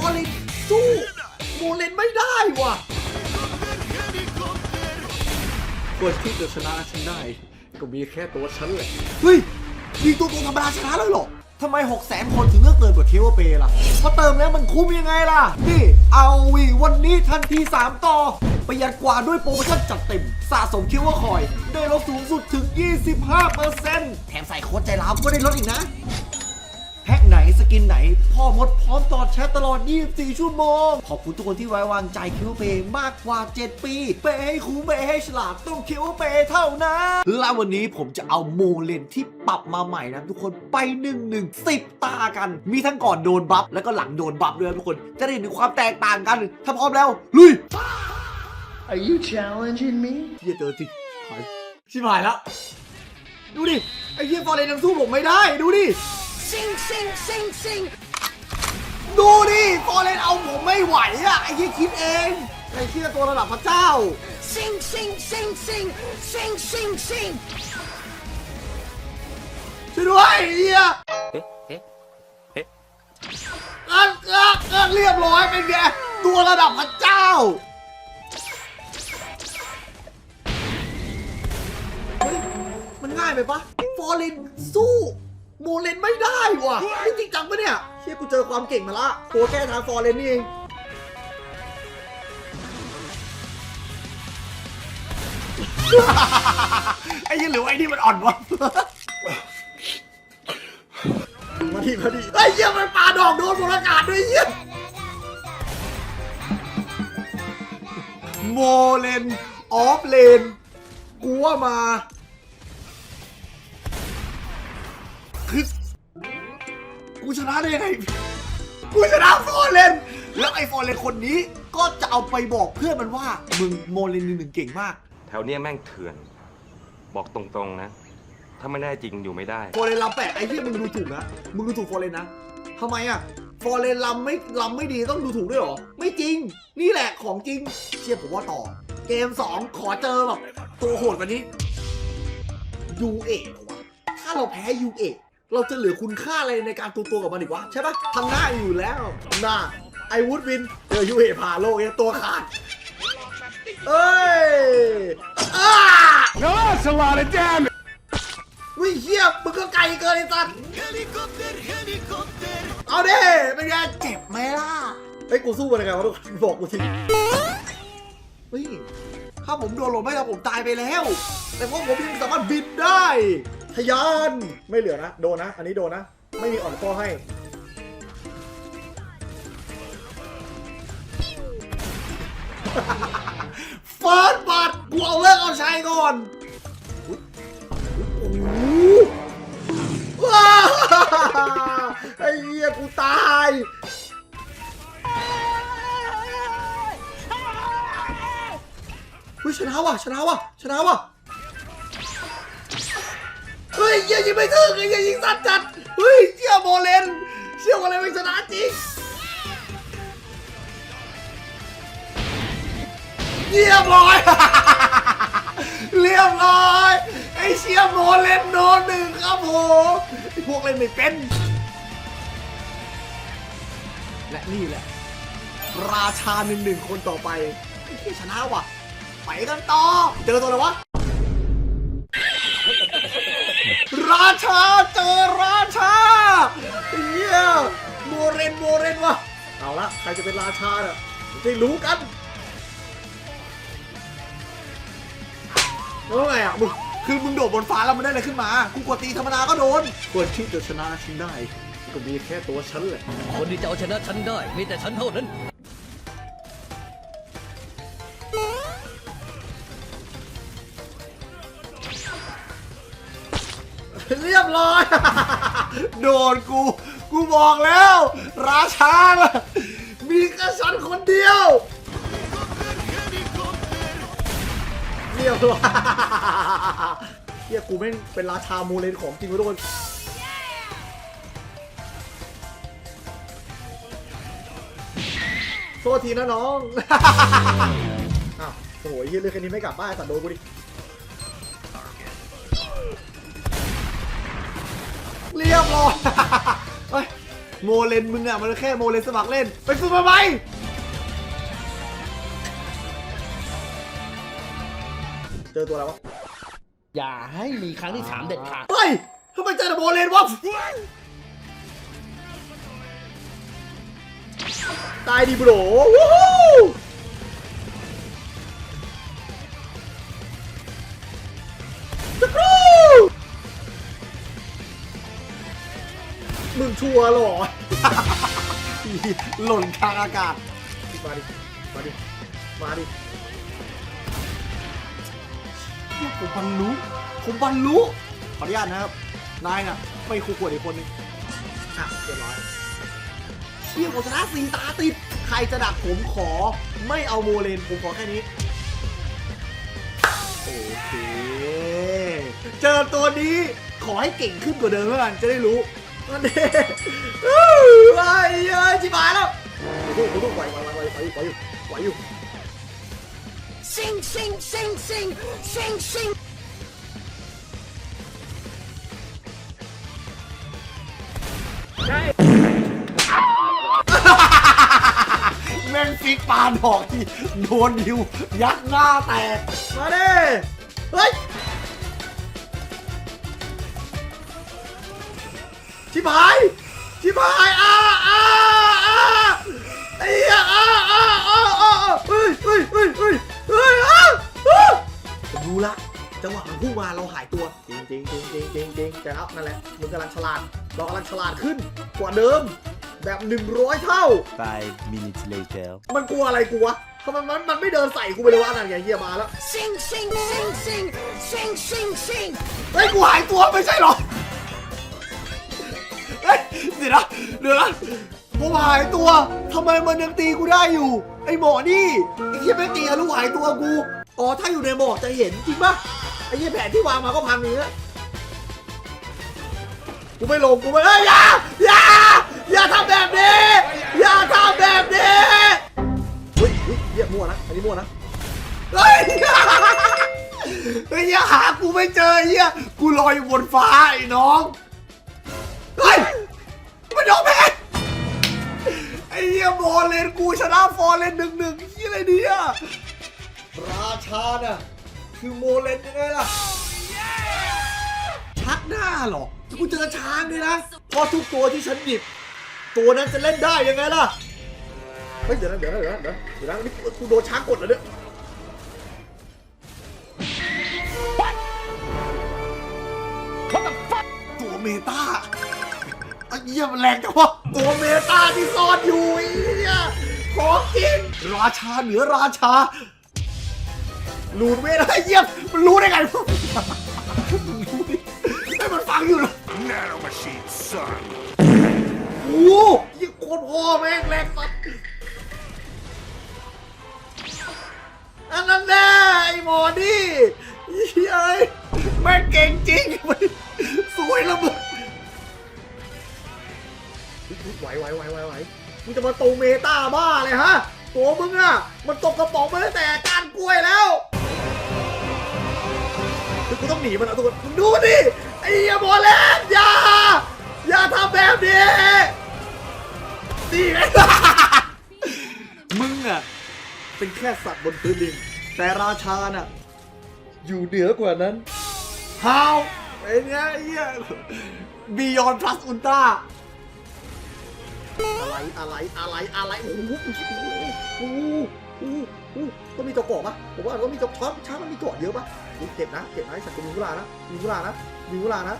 ฟอร์เรนสู้โมเลนไม่ได้ว่ะคนที่จะชนะฉันได้ ก็มีแค่ตัวฉันแหละเฮ้ยมีตัวตัวธรรมดาชนะเลยเหรอทำไม 6 0แสนคนถึงเลือกเติมกว่าเคเวเปล่ะเพราะเติมแล้วมันคุ้มยังไงล่ะ นี่เอาวีวันนี้ทันที 3 ต่อ ประหยัดกว่าด้วยโปรโมชั่นจัดเต็ม สะสมคิวว่าคอย ได้ลดสูงสุดถึง 25%แถมใส่โค้ดใจร้าวก็ได้ลดอีกนะ สกินไหน พ่อมดพร้อมตอบแชทตลอด 24 ชั่วโมง ขอบคุณทุกคนที่ไว้วางใจคิวเปย์มากกว่า 7 ปี เปย์ให้คุ้มเปย์ให้ฉลาดต้องคิวเปย์เท่านั้นและวันนี้ผมจะเอาโมเลนที่ปรับมาใหม่นะทุกคนไป1นึ่งหนึ่งสิบตากัน มีทั้งก่อนโดนบัฟแล้วก็หลังโดนบัฟด้วยนะทุกคน จะได้เห็นถึงความแตกต่างกัน ถ้าพร้อมแล้วลุย Are you challenging me? เฮียเจอจริงหายชิบหายแล้ว ดูดิ ไอ้เฮียฟอร์เรนยังสู้ผมไม่ได้ ดูดิ Sing, sing, sing, sing. ดูดิฟอร์เรนเอาผมไม่ไหวอะไอ้เฮียคิดเองไอ้เฮียตัวระดับพระเจ้า Sing, sing, sing, sing. Sing, sing, sing. ช่วยด้วยไอ้เฮียเอ๊ะเอ๊ะเอ๊ะเอ๊ะเอ๊ะเรียบร้อยเป็นไงตัวระดับพระเจ้าเฮ้ยมันง่ายไปปะฟอร์เรนสู้ โมเลนไม่ได้ว่ะนี่จริงจังปะเนี่ยเชี่ยกูเจอความเก่งมาละตัวแก้ทางฟอร์เรนนี่เองไอ้ยี่หรือไอ้นี่มันอ่อนวะมาดีมาดีไอ้เหี้ยมันปาดอกโดนบนอากาศด้วยเหี้ยโมเลนออฟเลนกูว่ามา คือกูชนะได้ยังไงกูชนะฟอร์เรนแล้วไอ้ฟอร์เรนคนนี้ก็จะเอาไปบอกเพื่อนมันว่า มึงโมเลนหนึ่งเก่งมาก แถวเนี้ยแม่งเถื่อน บอกตรงๆนะ ถ้าไม่แน่จริงอยู่ไม่ได้ฟอร์เรนลำแปะไอ้ที่มึงดูถูกนะ มึงดูถูกฟอร์เรนนะทำไมอะฟอร์เรนลำไม่ลำไม่ดีต้องดูถูกด้วยเหรอ ไม่จริง นี่แหละของจริงเชื่อผมว่าต่อ เกม 2 ขอเจอแบบตัวโหดกว่านี้ยูเอะวะถ้าเราแพ้ยูเอะ เราจะเหลือคุณค่าอะไรในการตัวตัวกับมันอีกวะใช่ปะทำหน้าอยู่แล้วทำหน้าไอวูดวินเจอยูเอะผ่าโลกเนี่ยตัวขาดเอ้ยอ้า No, that's a lot of damage. วิเฮียมึงก็ไกลเกินไอ้สัตว์เอาดิเป็นไงเจ็บไหมล่ะเฮ้ยกูสู้มันยังไงวะทุกคนบอกกูทีเฮ้ยถ้าผมโดนหลบไม่ได้ผมตายไปแล้ว แต่พวกผมยังสามารถบินได้ ทะยานไม่เหลือนะ โดนนะ อันนี้โดนนะ ไม่มีอ่อนข้อให้ เฟิร์สบัตกูเอาเลิกเอาชัยก่อนว้าไอ้เหี้ยกูตายเฮ้ยชนะว่ะชนะว่ะชนะว่ะ ฮ้ยเหี้ยยิงไม่ถึงไอ้เหี้ยยิงสัตว์จัด เฮ้ยเชี่ยโมเลนเชี่ยโมเลนไม่ชนะจริงเรียบร้อย เรียบร้อย ไอเชียโมเลนโดนหนึ่งครับผมไอพวกเล่นไม่เป็น และนี่แหละ ราชาหนึ่งหนึ่งคนต่อไปไอ้ที่ชนะว่ะ ไปกันต่อ เจอตัวอะไรวะ ราชาเจอราชาเฮียโมเรนโมเรนวะเอาละใครจะเป็นราชาเนี่ยได้รู้กันแล้วไงอะมึงคือมึงโดดบนฟ้าแล้วมันได้อะไรขึ้นมา กูกดตีธรรมดาก็โดนคนที่จะชนะฉันได้ ก็มีแค่ตัวฉันแหละคนที่จะเอาชนะฉันได้ มีแต่ฉันเท่านั้น เรียบร้อย โดนกู กูบอกแล้ว ราชา มีแค่ฉันคนเดียว เรียบร้อยเฮียกูแม่งเป็นราชาโมเลนของจริงทุกคนโทษทีนะน้อง อ้าวโอ้โหเฮียเรื่องแค่นี้ไม่กลับบ้านสัตว์โดนกูดิ เรียบร้อยเฮ้ยโมเลนมึงอะมันแค่โมเลนสมัครเล่น ไปฝึกมาไหมเจอตัวอะไรวะอย่าให้มีครั้งที่สามเด็ดขาด เฮ้ยทำไมเจอแต่โมเลนวะ ตายดิบโรวู้ฮู้ มึงชัวร์หรอ หล่นกลางอากาศ มาดิ มาดิ มาดิเหี้ยผมบรรลุผมบรรลุขออนุญาตนะครับ นายน่ะไม่คู่ควรอีกคนนึงอะเรียบร้อยเชี่ยผมชนะสีตาติด ใครจะดักผมขอ ไม่เอาโมเลนผมขอแค่นี้ โอเค เจอตัวนี้ขอให้เก่งขึ้นกว่าเดิมแล้วกันจะได้รู้ นั่นเองไปเอ้ยจิบหายแล้วโอ้โหโอ้โหไหวไหวไหวไหวไหวไหวอยู่ไหวอยู่ Sing, sing, sing, sing, sing, sing. แม่งฟิกปาดอกที่โดนดิวยัดหน้าแตกมาเด้เฮ้ย ชิบหายชิบหายอ้าอ้าอ้าไอ้เหี้ยอ้าอ้าอ้าอ้าเฮ้ยเฮ้ยเฮ้ยเฮ้ยเฮ้ยอ้าอ้าผมรู้ละจังหวะมันพุ่งมาเราหายตัวจริงจริงจริงจริงจริงจริงแต่ครับนั่นแหละมึงกำลังฉลาดเรากำลังฉลาดขึ้นกว่าเดิม แบบ 100 เท่า Five minutes later. มันกลัวอะไรกูวะทำไมมันมันไม่เดินใส่กูไปเลยวะนั่นไงเฮียมาแล้ว Sing, sing, sing, sing, sing, sing, sing. เฮ้ยกูหายตัวไม่ใช่เหรอเฮ้ย เดี๋ยวนะเดี๋ยวนะกูหายตัวทำไมมันยังตีกูได้อยู่ ไอ้หมอนี่ไอ้เหี้ยไม่งตีอะลูกหายตัวกูอ๋อถ้าอยู่ในหมอกจะเห็นจริงปะไอ้เหี้ยแผนที่วางมาก็พังอย่างเงี้ยกูไม่ลงกูไม่เอ้ยอย่าอย่าอย่าทำแบบนี้อย่าทำแบบนี้เฮ้ยเฮ้ยเหี้ยมั่วนะอันนี้มั่วนะเฮ้ย ไอ้เหี้ยหากูไม่เจอไอ้เหี้ยกูลอยอยู่บนฟ้าไอ้น้อง มันยอมแพ้ไอ้เหี้ยบอลเลนกูชนะฟอร์เลนหนึ่งหนึ่งไอ้เหี้ยอะไรเนี่ยราชาน่ะคือโมเลนยังไงล่ะชักหน้าหรอกูเจอช้างเลยนะเพราะทุกตัวที่ฉันหยิบ ตัวนั้นจะเล่นได้ยังไงล่ะเฮ้ยเดี๋ยวนะเดี๋ยวนะเดี๋ยวนะเดี๋ยวนะเดี๋ยวนะนี่กูโดนช้างกดเหรอเนี่ยตัวเมตา ไอ้เหี้ยมันแรงจังวะตัวเมตาที่ซ่อนอยู่ไอ้เหี้ยของจริงราชาเหนือราชาลูนเวทไอ้เหี้ยมันรู้ได้ไงวะมันรู้ดิให้มันฟังอยู่เหรอ Nano machine, son. โอ้โหยี่โคตรพ่อแม่งแรงสัสอันนั้นแน่ไอ้หมอนี่เฮ้ยแม่งเก่งจริงสวยระเบิด ไหวไหวไหวไหวไหวมึงจะมาตรงเมตาบ้าเลยฮะ ตัวมึงอะมันตกกระป๋องมาตั้งแต่การกล้วยแล้วคือกูต้องหนีมันอาทุกคนมึงดูดิไอ้เหี้ยบอลเล่นอย่า อย่าทำแบบนี้นี่ไง มึงอะเป็นแค่สัตว์บนพื้นดิน แต่ราชาน่ะ อยู่เหนือกว่านั้น How เป็นไงไอ้เหี้ย Beyond Plus Ultra อ อะไรอะไรอะไรอะไรโอ้โหโอ้โหโอ้โหโอ้โหต้องมีตัวเกาะปะผมว่าต้องมีตัวช้อนช้ามันมีเกาะเยอะปะเจ็บนะเจ็บนะไอ้สัตว์กูมีเวลานะมีเวลานะมีเวลานะ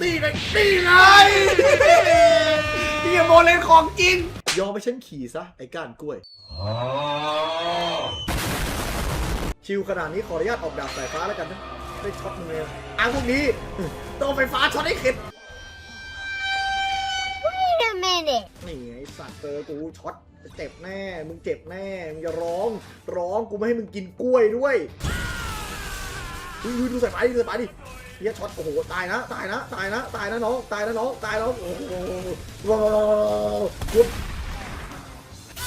นี่ไงนี่ไงนี่โมเลนของจริง ยอมไปฉันขี่ซะ ไอ้ก้านกล้วย ชิวขนาดนี้ขออนุญาตออกดาบสายฟ้าแล้วกันนะ ได้ช็อตมึงเลยอะพวกนี้ ต้องไฟฟ้าช็อตให้เข็ด Wait a minute. นี่ไงสัตว์เจอกูช็อตเจ็บแน่ มึงเจ็บแน่ มึงจะร้อง ร้องกูไม่ให้มึงกินกล้วยด้วยดูดูสายไฟดิดูสายไฟดิเฮียช็อตโอ้โหตายนะตายนะตายนะตายนะน้องตายนะน้องตายแล้วโอ้โหว้าว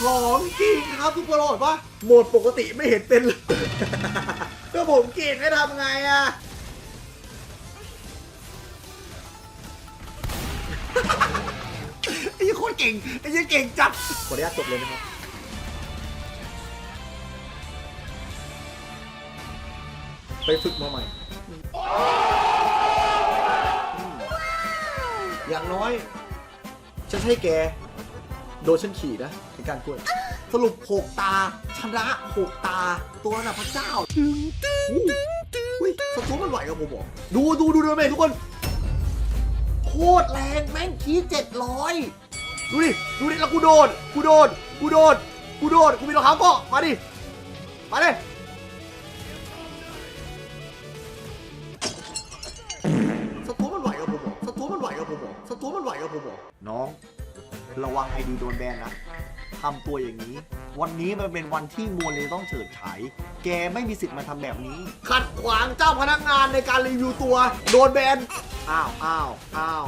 ของจริงครับทุกคนบอกว่าโหมดปกติไม่เห็นเป็นเลยก็ผมเกลียดให้ทำไงอะ เก่งไอ้ยี่เก่งจัดขออนุญาตจบเลยนะครับ ไปฝึกมาใหม่ อย่างน้อยฉันให้แก โดนฉันขี่นะในการช่วย สรุปหกตา ชนะหกตา ตัวระดับพระเจ้าตึงตึงตึงตึงอุ้ยสตูมันไหวกับผมบอกดูดูดูดูเมทุกคน โคตรแรงแม่งคีเจ็ดร้อย ดูดิ ดูดิ แล้วกูโดน กูโดน กูโดน กูโดน กูมีรองเท้าเกาะมาดิ มาดิสตูมันไหวกับผมบอกสตูมันไหวกับผมบอกสตูมันไหวกับผมบอกน้อง ระวังไอดีโดนแบนนะทำตัวอย่างนี้ วันนี้มันเป็นวันที่มัวเลยต้องเฉิดฉาย แกไม่มีสิทธิ์มาทำแบบนี้ ขัดขวางเจ้าพนักงานในการรีวิวตัว โดนแบน อ้าว อ้าว อ้าว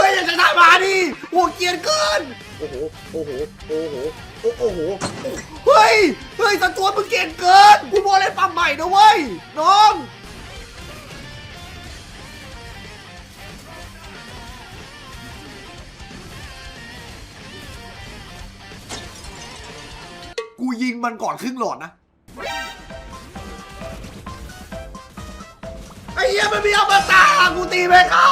ฮ้ยอย่าใช้ท่าหมาดิโหัวเกรียนเกิน โอ้โห โอ้โห โอ้โหโอ้โอ้โห เฮ้ย เฮ้ยสตัวมึงเกรียนเกิน กูบอกเลยปั๊มใหม่นะเว้ย น้อง กูยิงมันก่อนครึ่งหลอดนะ อ้เหี้ยมันมีอมตะกูตีไปเขา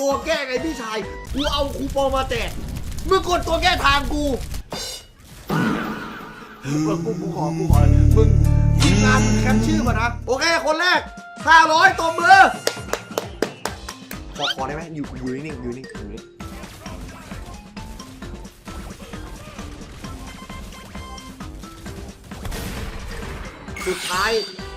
ตัวแก้ไงพี่ชาย กูเอาคูปองมาแจกมึงกดตัวแก้ทางกูมึงกูกูขอกูขอมึงทีมงานมึงแคปชื่อมานะ โอเค คนแรก 500ตบมือ ขอขอได้ไหมอยู่อยู่นิ่งๆอยู่นิ่งอยู่นิ่ง สุดท้าย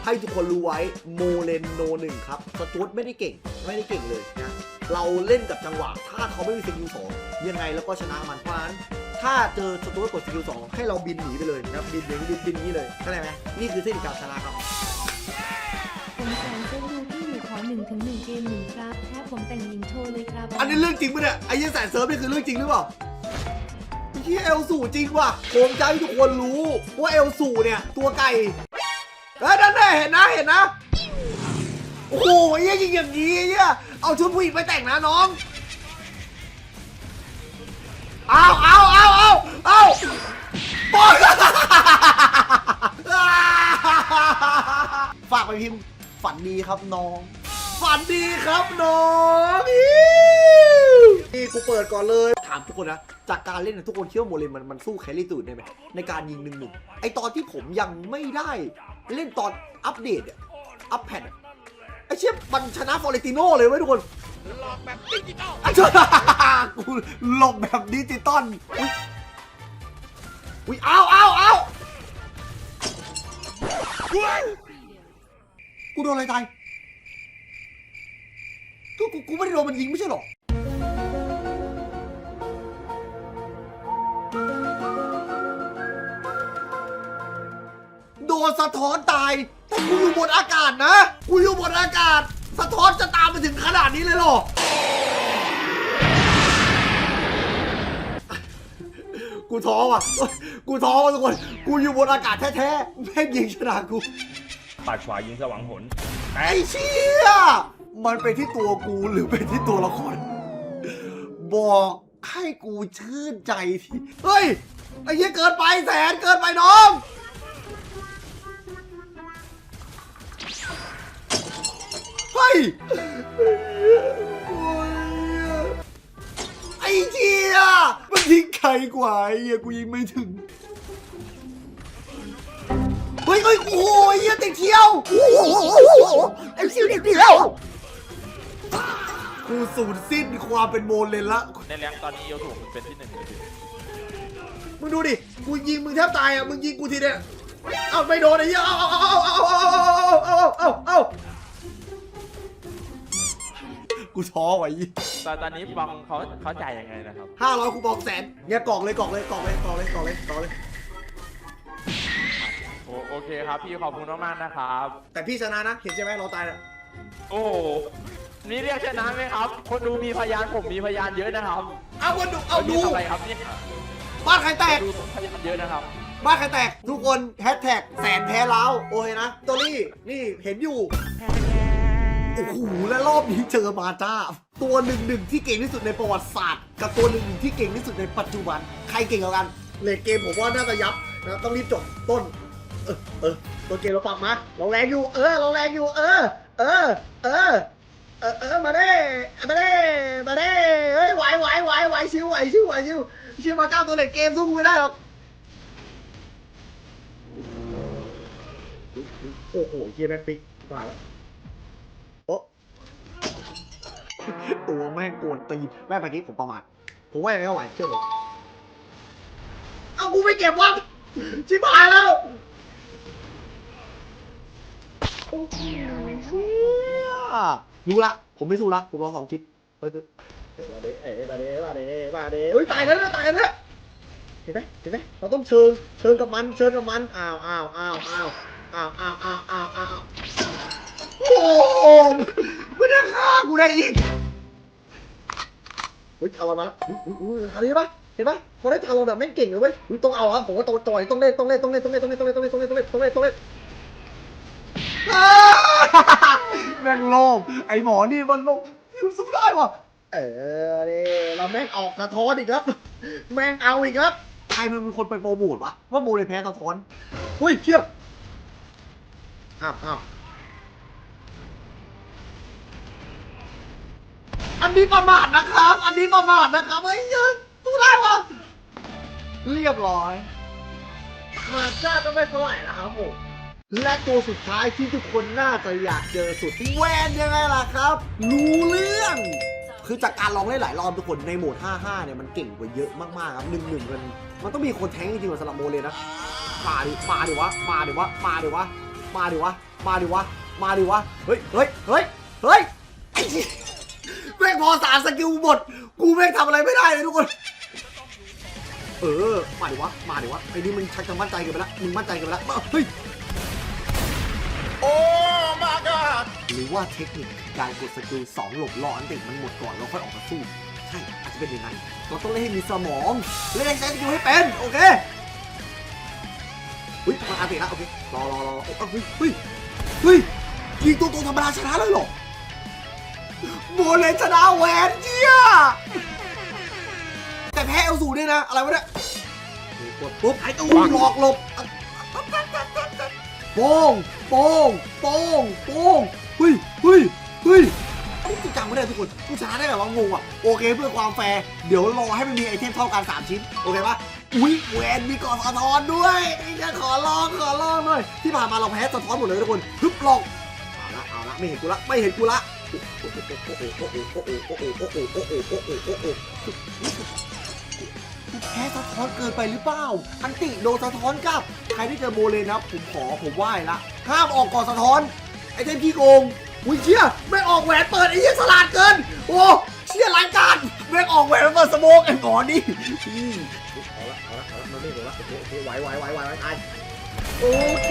ให้ทุกคนรู้ไว้โมเลนโนหนึ่งครับสตูดไม่ได้เก่งไม่ได้เก่งเลยนะเราเล่นกับจังหวะ ถ้าเขาไม่มีสกิลสองยังไงแล้วก็ชนะมันเพราะฉะนั้นถ้าเจอสตูดกดสกิลสองให้เราบินหนีไปเลยนะครับบินอย่างนี้บินบินอย่างนี้เลยเข้าใจไหมนี่คือเทคนิคการชนะครับผมแสนเจ้าดูที่อยู่ขอหนึ่งถึงหนึ่งเกมหนึ่งครับแค่ผมแต่งหญิงโชว์เลยครับอันนี้เรื่องจริงปะเนี่ยไอ้ยี่แสนเซิร์ฟนี่คือเรื่องจริงหรือเปล่าที่เอลสูจริงว่ะผมจะให้ทุกคนรู้ว่าเอลสูเนี่ยตัวไก่ เอ้ยนั่นแน่เห็นนะเห็นนะ โอ้โหเยี่ยยิงอย่างนี้เยี่ยเอาชุดผู้หญิงไปแต่งนะน้อง เอาเอาเอาเอาเอาปอยฝากไปพิมพ์ฝันดีครับน้อง ฝันดีครับน้องนี่กูเปิดก่อนเลย ถามทุกคนนะ จากการเล่นเนยทุกคนคิดว่าโมเลนมันมันสู้แคลรี่ตูดได้ไหมในการยิงหนึ่งหนึ่งไอตอนที่ผมยังไม่ได้ เล่นตอนอัปเดตอะอัปแพดอะไอเชี่ยมันชนะฟอเรติโน่เลยเว้ยทุกคนหลอกแบบดิจิตอลกูหลอกแบบดิจิตอลอุ๊ยอุ้ยเอาเอาเอากูโดนอะไรตายกูกูกูไม่ได้โดนมันยิงไม่ใช่หรอ โดนสะท้อนตายแต่กูอยู่บนอากาศนะ กูอยู่บนอากาศ สะท้อนจะตามไปถึงขนาดนี้เลยเหรอ กูท้อว่ะ กูท้อว่ะทุกคน กูอยู่บนอากาศแท้ๆ แม่งยิงชนะกู ปาดขวายิงสว่างหนไอ้เชี่ย มันเป็นที่ตัวกูหรือเป็นที่ตัวละคร บอกให้กูชื่นใจทีเฮ้ย ไอ้เหี้ยเกินไปแสนเกินไปน้อง ไอ้เชี่ยมันยิงไกลกว่าไอ้เหี้ยกูยิงไม่ถึง เฮ้ยเฮ้ยโอ้ยเหี้ยติดเที่ยวไอ้ชิวเด็กเที่ยวกูสูญสิ้นความเป็นโมเลนละ ในแรงตอนนี้เอลถูกมันเป็นที่หนึ่งเลยพี่มึงดูดิ กูยิงมึงแทบตายอะ มึงยิงกูทีเดียวเอ้าไม่โดนไอ้เหี้ยเอาเอาเอาเอาเอาเอาเอาเอา กูท้อไว้ตอนตอนนี้บองเขาเขาจ่ายยังไงนะครับห้าร้อยคูปองแสนเนี่ยกรอกเลยกรอกเลยกรอกเลยกรอกเลยกรอกเลยกรอกเลย โอโอเคครับ พี่ขอบคุณมากๆนะครับ แต่พี่ชนะนะเห็นใช่ไหมเราตายอะโอ้โหนี่เรียกชนะไหมครับ คนดูมีพยานผมมีพยานเยอะนะครับเอาคนดูเอาวันดูนี้ทำอะไรครับเนี่ยบ้านใครแตก ดูพยานเยอะนะครับ บ้านใครแตก ทุกคนแฮชแท็กแสนแพ้ล้าวโอเคนะตัวนี้นี่เห็นอยู่โอ้โหและรอบนี้เจอมาจ้า ตัวหนึ่งหนึ่งที่เก่งที่สุดในประวัติศาสตร์ กับตัวหนึ่งหนึ่งที่เก่งที่สุดในปัจจุบัน ใครเก่งกว่ากันเลดเกมผมว่าน่าจะยับนะต้องรีบจบต้น เออเออตัวเกมเราปรับมาเราแรงอยู่ เออเราแรงอยู่ เออ เออ เออ เออเออมาเด้มาเด้มาเด้เฮ้ยไหวไหวไหวไหวชิวไหวชิวไหวชิวชิวมาเจ้าตัวเลดเกมสู้กูไม่ได้หรอกโอ้โหเฮียแม่งปิกมาแล้ว ตัวแม่งโกนตีนแม่งเมื่อกี้ผมประมาทผมว่ายังไม่ไหวเชื่อผมเอากูไม่เก็บวะชิบหายแล้วโอ้โหเชี่ยรู้ละ ผมไม่สู้ละ ผมรอสองทิศเฮ้ยมาเดเอ้ยมาเด้มาเด้มาเดเฮ้ยตายแล้วนะตายแล้วนะเห็นไหมเห็นไหมเราต้องเชิญเชิญกับมัน เชิญกับมัน อ้าวอ้าวอ้าวอ้าวอ้าวอ้าวอ้าวอ้าวอ้าวโอ้โหไม่ได้ฆ่ากูได้อีก เฮ้ยเอามาอันนี้ปะเห็นปะพอได้ทาโรนแบบแม่งเก่งเลยเว้ยต้องเอาครับผมว่าต้องต่อยต้องเล่นต้องเล่นต้องเล่นต้องเล่นต้องเล่นต้องเล่นต้องเล่นต้องเล่นต้องเล่นต้องเล่นต้องเล่นแม่งโลภไอหมอนี่มันโลภสู้ได้วะเออเนี่เราแม่งออกสะท้อนอีกแล้วแม่งเอาอีกแล้วใครมันเป็นคนไปโปรโมทวะว่าโมเลยแพ้สะท้อนเฮ้ยเชี่ยอ้าวอ้าว นนี้ประมาทนะครับ อันนี้ประมาทนะครับเฮ้ยเยังตู้ได้วะเรียบร้อยมาจ้าก็ไม่เท่าไหร่นะครับผมและตัวสุดท้ายที่ทุกคนน่าจะอยากเจอสุดแวนยังไงล่ะครับ รู้เรื่อง คือจากการลองเล่นหลายรอบทุกคนในโหมด 55 เนี่ยมันเก่งกว่าเยอะมากๆครับหนึ่งหนึ่งมันมันต้องมีคนแทงจริงๆสำหรับโมเลยนะมาดิมาดิวะมาดิวะมาดิวะมาดิวะมาดิวะมาดิวะเฮ้ยเฮ้ยเฮ้ยเฮ้ยไอ้เหี้ย แม่งพอสารสกิลหมด กูแม่งทำอะไรไม่ได้เลยทุกคน เออ มาดิวะ มาดิวะ ไอ้นี่มึงชักจะมั่นใจเกันไปแล้วมึงมั่นใจเกันไปแล้วมาเฮ้ย โอ้ my god หรือว่าเทคนิคการกดสกิลสองหลบรออันติมันหมดก่อนแล้วค่อยออกมาสู้ ใช่ อาจจะเป็นอย่างนั้นเราต้องเล่นให้มีสมอง เล่นให้ใช้สกิลให้เป็น โอเคเฮ้ยมาอันติแล้วโอเค รอรอรอเอ้ยเฮ้ยเฮ้ย เฮ้ย ยิงตัวตัวธรรมดาชนะเลยเหรอ โมเลนชนะแหวนเจี๊ยแต่แพ้เอลสูด้วยนะ อะไรวะเนี่ยนี่กดปุ๊บไอ้ตู้หลอกหลบโป้งโป้งโป้งโป้งเฮ้ยเฮ้ยเฮ้ยนี่จริงจังไม่ได้ทุกคนกูชนะได้แบบว่างงอะโอเคเพื่อความแฟร์เดี๋ยวรอให้มันมีไอเทมเท่ากัน 3 ชิ้น โอเคปะอุ้ยแหวนมีก่อนสะท้อนด้วยนี่จะขอลองขอลองหน่อยที่ผ่านมาเราแพ้สะท้อนหมดเลยทุกคนฮึบลองเอาละเอาละไม่เห็นกูละไม่เห็นกูละ แพ้สะท้อนเกินไปหรือเปล่า อันติโดนสะท้อนกลับ ใครที่เจอโมเลนนะผมขอผมไหว้ละ ห้ามออกก่อนสะท้อน ไอ้เทมพี่โกงอุ้ยเชี่ยไม่ออกแหวนเปิดไอ้เหี้ยสลัดเกิน โอ้เชี่ยรายการไม่ออกแหวนเปิดสโมกไอ้หมอนี่เอาละเอาละเอาละมันไม่โดนละโอเคโอเคไหวไหวไหวไหวไหวตาย โอเค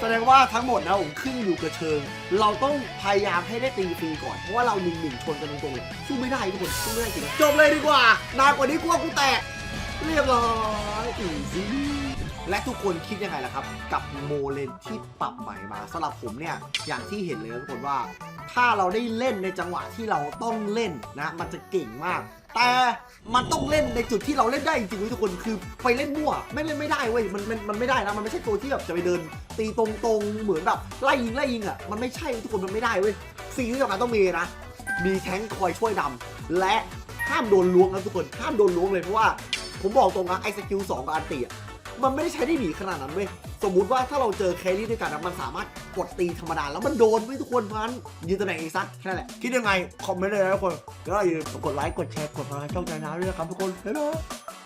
แสดงว่าทั้งหมดนะผมขึ้นอยู่กับเชิง เราต้องพยายามให้ได้ตีฟรีก่อน เพราะว่าเราหนึ่งหนึ่งชนกันตรงๆเลยสู้ไม่ได้ทุกคนสู้ไม่ได้จริงจบเลยดีกว่านานกว่านี้กูว่ากูแตก เรียบร้อยอีซี่และทุกคนคิดยังไงล่ะครับ กับโมเลนที่ปรับใหม่มาสำหรับผมเนี่ยอย่างที่เห็นเลยทุกคนว่า ถ้าเราได้เล่นในจังหวะที่เราต้องเล่นนะ มันจะเก่งมาก แต่มันต้องเล่นในจุดที่เราเล่นได้จริงๆเว้ยทุกคนคือไปเล่นมั่วไม่เล่นไม่ได้เว้ยมันมันมันไม่ได้นะมันไม่ใช่ตัวที่แบบจะไปเดิน ตีตรงๆเหมือนแบบไล่ยิงไล่ยิงอะมันไม่ใช่ทุกคนมันไม่ได้เว้ยสิ่งที่สำคัญต้องมีนะมีแท้งคอยช่วยดำและห้ามโดนล้วงนะทุกคนห้ามโดนล้วงเลยเพราะว่า ผมบอกตรงนะไอ้สกิลสองกับอันตีอะ มันไม่ได้ใช้ได้หนีขนาดนั้นเว้ย สมมุติว่าถ้าเราเจอแครี่ด้วยกันนะมันสามารถกดตีธรรมดา แล้วมันโดนไม่ทุกคนเพราะฉะนั้นยืนตำแหน่งเองซะแค่นั้นแหละ คิดยังไง คอมเมนต์เลยนะทุกคน แล้วอย่าลืมกดไลค์ กดแชร์ กดติดตามช่องใจนะด้วยนะครับทุกคน บ๊ายบาย